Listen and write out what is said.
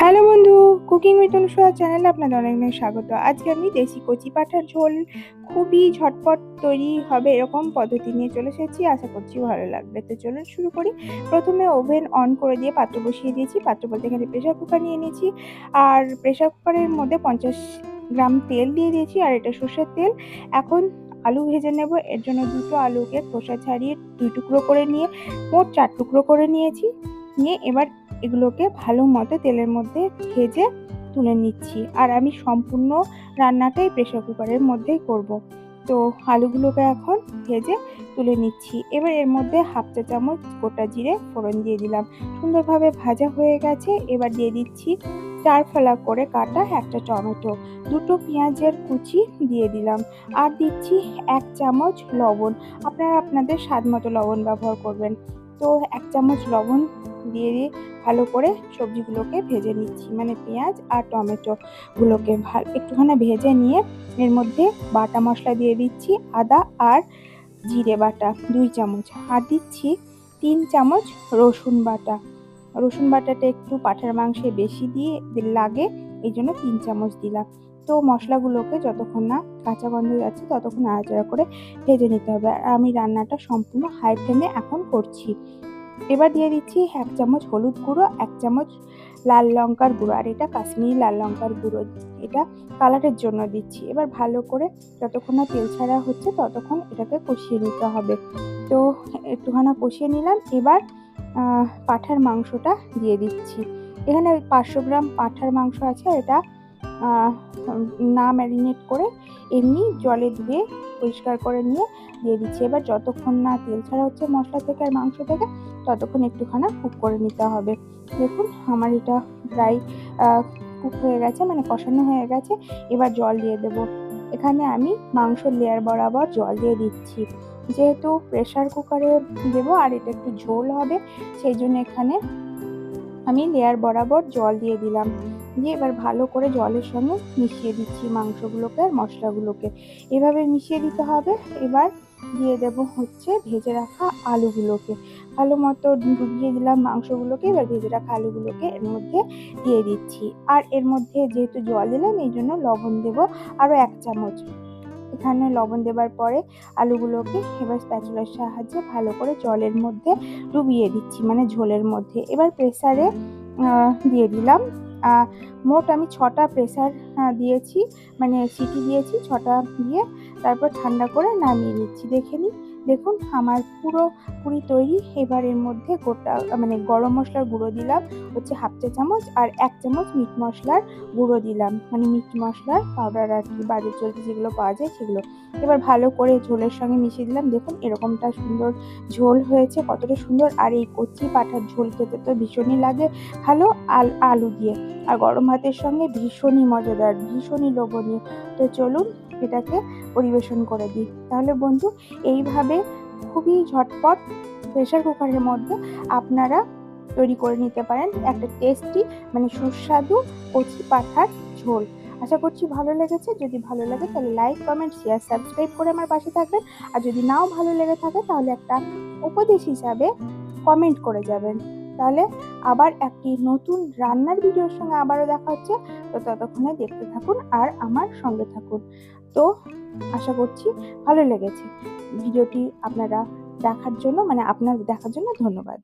Hello বন্ধু, cooking with অনুসয়া চ্যানেলে আপনাদের অনেক অনেক স্বাগত। আজকে আমি দেশি কচি পাঠার ঝোল খুবই ঝটপট তৈরি হবে এরকম পদ্ধতি নিয়ে চলে এসেছি, আশা করছি ভালো লাগবে। তো চলুন শুরু করি। প্রথমে ওভেন অন করে দিয়ে পাত্র বসিয়ে দিয়েছি, পাত্র বলতে এখানে প্রেশার কুকার নিয়ে নিয়েছি। আর প্রেশার কুকারের মধ্যে পঞ্চাশ গ্রাম তেল দিয়ে দিয়েছি, আর এটা সর্ষের তেল। এখন আলু ভেজে নেব, এর জন্য দুটো আলুকে খোসা ছাড়িয়ে দুই টুকরো করে নিয়ে, মোট চার টুকরো করে নিয়েছি। নিয়ে এবার এগুলোকে ভালো মতো তেলের মধ্যে ভেজে তুলে নিচ্ছি। আর আমি সম্পূর্ণ রান্নাটাই প্রেশার কুকারের মধ্যেই করব। তো আলুগুলোকে এখন ভেজে তুলে নিচ্ছি। এবার এর মধ্যে হাফ চা চামচ গোটা জিরে ফোড়ন দিয়ে দিলাম। সুন্দরভাবে ভাজা হয়ে গেছে। এবার দিয়ে দিচ্ছি চার ফেলা করে কাটা একটা টমেটো। দুটো পেঁয়াজের কুচি দিয়ে দিলাম। আর দিচ্ছি এক চামচ লবণ। আপনারা আপনাদের স্বাদ মতো লবণ ব্যবহার করবেন। তো এক চামচ লবণ দিয়ে দিয়ে ভালো করে সবজিগুলোকে ভেজে নিচ্ছি। মানে পেঁয়াজ আর টমেটোগুলোকে একটুখানি ভেজে নিয়ে এর মধ্যে বাটা মশলা দিয়ে দিচ্ছি, আদা আর জিরে বাটা দুই চামচ। আর দিচ্ছি তিন চামচ রসুন বাটা। রসুন বাটাটা একটু পাঠার মাংসে বেশি দিয়ে লাগে, এই জন্য তিন চামচ দিলাম। তো মশলাগুলোকে যতক্ষণ না কাঁচা গন্ধ যাচ্ছে ততক্ষণ নাড়াচাড়া করে ভেজে নিতে হবে। আর আমি রান্নাটা সম্পূর্ণ হাই ফ্লেমে এখন করছি। এবার দিয়ে দিচ্ছি এক চামচ হলুদ গুঁড়ো, এক চামচ লাল লঙ্কার গুঁড়ো, আর এটা কাশ্মীরি লাল লঙ্কার গুঁড়ো। এটা কালারের জন্য দিচ্ছি। এবার ভালো করে যতক্ষণ না তেল ছাড়া হচ্ছে ততক্ষণ এটাকে কষিয়ে নিতে হবে। তো একটুখানা কষিয়ে নিলাম। এবার পাঠার মাংসটা দিয়ে দিচ্ছি। এখানে পাঁচশো গ্রাম পাঠার মাংস আছে। এটা না ম্যারিনেট করে এমনি জলে ধুয়ে পরিষ্কার করে নিয়ে দিয়ে দিচ্ছি। এবার যতক্ষণ না তেল ছাড়া হচ্ছে মশলা থেকে আর মাংস থেকে, ততক্ষণ একটুখানা কুক করে নিতে হবে। দেখুন, আমার এটা প্রায় কুক হয়ে গেছে মানে কষানো হয়ে গেছে। এবার জল দিয়ে দেব। এখানে আমি মাংস লেয়ার বরাবর জল দিয়ে দিচ্ছি। যেহেতু প্রেশার কুকারে দেবো আর এটা একটু ঝোল হবে, সেই জন্য এখানে আমি লেয়ার বরাবর জল দিয়ে দিলাম। দিয়ে এবার ভালো করে জলের সঙ্গে মিশিয়ে দিচ্ছি মাংসগুলোকে আর মশলাগুলোকে। এভাবে মিশিয়ে দিতে হবে। এবার দিয়ে দেব হচ্ছে ভেজে রাখা আলুগুলোকে। ভালো মতো ডুবিয়ে দিলাম মাংসগুলোকে, এবার ভেজে রাখা আলুগুলোকে এর মধ্যে দিয়ে দিচ্ছি। আর এর মধ্যে যেহেতু জল দিলাম, এই জন্য লবণ দেব আরও এক চামচ। এখানে লবণ দেবার পরে আলুগুলোকে এবার স্প্যাচুলার সাহায্যে ভালো করে জলের মধ্যে ডুবিয়ে দিচ্ছি মানে ঝোলের মধ্যে। এবার প্রেসারে দিয়ে দিলাম মোট আমি ছটা প্রেসার দিয়েছি মানে সিটি দিয়েছি, ছটা দিয়ে তারপর ঠান্ডা করে নামিয়ে নিচ্ছি, দেখে নিই দেখুন, আমার পুরো পুরি তৈরি, এবার এর মধ্যে গোটা মানে গরম মশলার গুঁড়ো দিলাম, হচ্ছে হাফ চা চামচ আর এক চামচ মিট মশলার গুঁড়ো দিলাম। মানে মিট মশলার পাউডার আর কি, বাজার চলতে যেগুলো পাওয়া যায় সেগুলো। এবার ভালো করে ঝোলের সঙ্গে মিশিয়ে দিলাম। দেখুন, এরকমটা সুন্দর ঝোল হয়েছে, কতটা সুন্দর। আর এই কচি পাঠার ঝোল খেতে তো ভীষণই লাগে, ভালো আল, আলু দিয়ে। আর গরম ভাতের সঙ্গে ভীষণই মজাদার, ভীষণই লোভনীয়। তো চলুন এটাকে পরিবেশন করে দিই। তাহলে বন্ধু, এইভাবে খুবই ঝটপট প্রেশার কুকারের মধ্যে আপনারা তৈরি করে নিতে পারেন একটা টেস্টি মানে সুস্বাদু কচি পাঠার ঝোল। আশা করছি ভালো লেগেছে। যদি ভালো লাগে তাহলে লাইক কমেন্ট শেয়ার সাবস্ক্রাইব করে আমার পাশে থাকবেন। আর যদি নাও ভালো লেগে থাকে তাহলে একটা উপদেশ হিসাবে কমেন্ট করে যাবেন। তাহলে আবার একটি নতুন রান্নার ভিডিওর সঙ্গে আবারও দেখা হচ্ছে। তো ততক্ষণে দেখতে থাকুন আর আমার সঙ্গে থাকুন। তো আশা করছি ভালো লেগেছে। ভিডিওটি আপনারা দেখার জন্য মানে আপনার দেখার জন্য ধন্যবাদ।